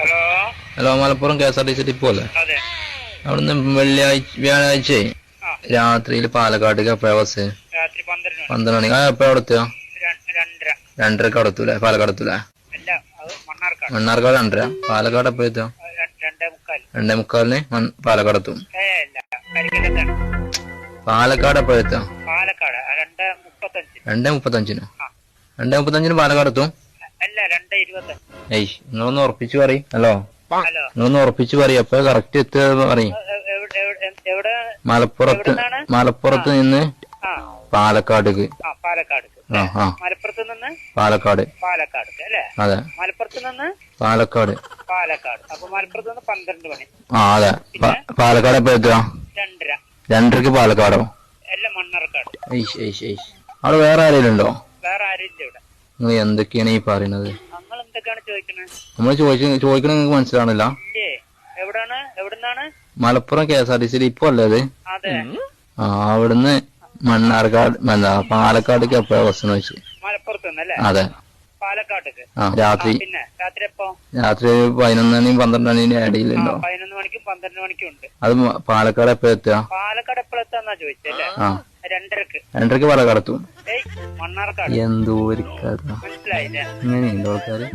Hello? Hello Malappuram K S R T C depot അല്ലേ അവിടുന്ന് വെള്ളിയാഴ്ച വ്യാഴാഴ്ച രാത്രിയിൽ പാലക്കാട്ടേക്ക് എപ്പോഴാ ബസ്. പന്ത്രണ്ട് മണി. ആ എപ്പോഴാ അവിടെ എത്തുക രണ്ട്- രണ്ടരക്ക് അവിടെ പാലക്കാട് എത്തൂലേ മണ്ണാർക്കാട്. രണ്ടര. പാലക്കാട് എപ്പോ എത്തുക? രണ്ടേ മുക്കാലിന് പാലക്കാട് എത്തും. പാലക്കാട് എപ്പോഴും എത്തുക? രണ്ടേ മുപ്പത്തഞ്ചിന്. രണ്ടേ മുപ്പത്തഞ്ചിന് പാലക്കാട് എത്തും. അല്ല രണ്ട് ഇരുപത്തഞ്ച് ഏയ് നിങ്ങളൊന്ന് ഉറപ്പിച്ച് പറയും. ഹലോ. ഹലോ. നിങ്ങളൊന്ന് ഉറപ്പിച്ച് പറയും. എപ്പോഴാ കറക്റ്റ് എത്തുക പറയും. എവിടെ മലപ്പുറത്ത് മലപ്പുറത്ത് നിന്ന് ആ. പാലക്കാടേക്ക്. ആ പാലക്കാട് ആ മലപ്പുറത്ത് നിന്ന്? പാലക്കാട്. പാലക്കാട് അല്ലേ? അതെ. മലപ്പുറത്ത് നിന്ന്? പാലക്കാട്. പാലക്കാട്. അപ്പൊ മലപ്പുറത്ത് നിന്ന് പന്ത്രണ്ട് മണി. ആ അതെ. പാലക്കാട് എപ്പോ എത്തുക? രണ്ടര. രണ്ടരക്ക് പാലക്കാടോ? എല്ലാം മണ്ണാർക്കാട്. അവിടെ വേറെ ആരെങ്കിലും ഉണ്ടോ? വേറെ ആരും ഇല്ല ഇവിടെ. നിങ്ങൾ എന്തൊക്കെയാണ് ഈ പറയുന്നത്? ചോദിക്കുന്നത് നമ്മൾ ചോദിച്ച ചോദിക്കണ നിങ്ങൾക്ക് മനസ്സിലാവണില്ല? Malappuram K S R T സിയിൽ ഇപ്പൊ അല്ലേ അതെ. ആ അവിടുന്ന് മണ്ണാർക്കാട് എന്താ പാലക്കാടേക്ക് എപ്പോഴാ ബസ് എന്ന് വെച്ച് അതെ. ആ രാത്രി. രാത്രി പതിനൊന്ന് മണി പന്ത്രണ്ട് മണിന്റെ ഇടയിലുണ്ടോ പതിനൊന്ന് മണിക്കും പന്ത്രണ്ട് മണിക്കും ഉണ്ട്. അത് പാലക്കാട് എപ്പോഴെത്തുക പാലക്കാട് എപ്പോഴെത്താന്നാ ചോദിച്ചല്ലേ രണ്ടരക്ക്. രണ്ടരക്ക് പാലക്കാട് എത്തും. ഏയ് മണ്ണാർക്കാട് എന്തോ ഒരു കഥ. ഇങ്ങനെയുണ്ടോ ആൾക്കാര്?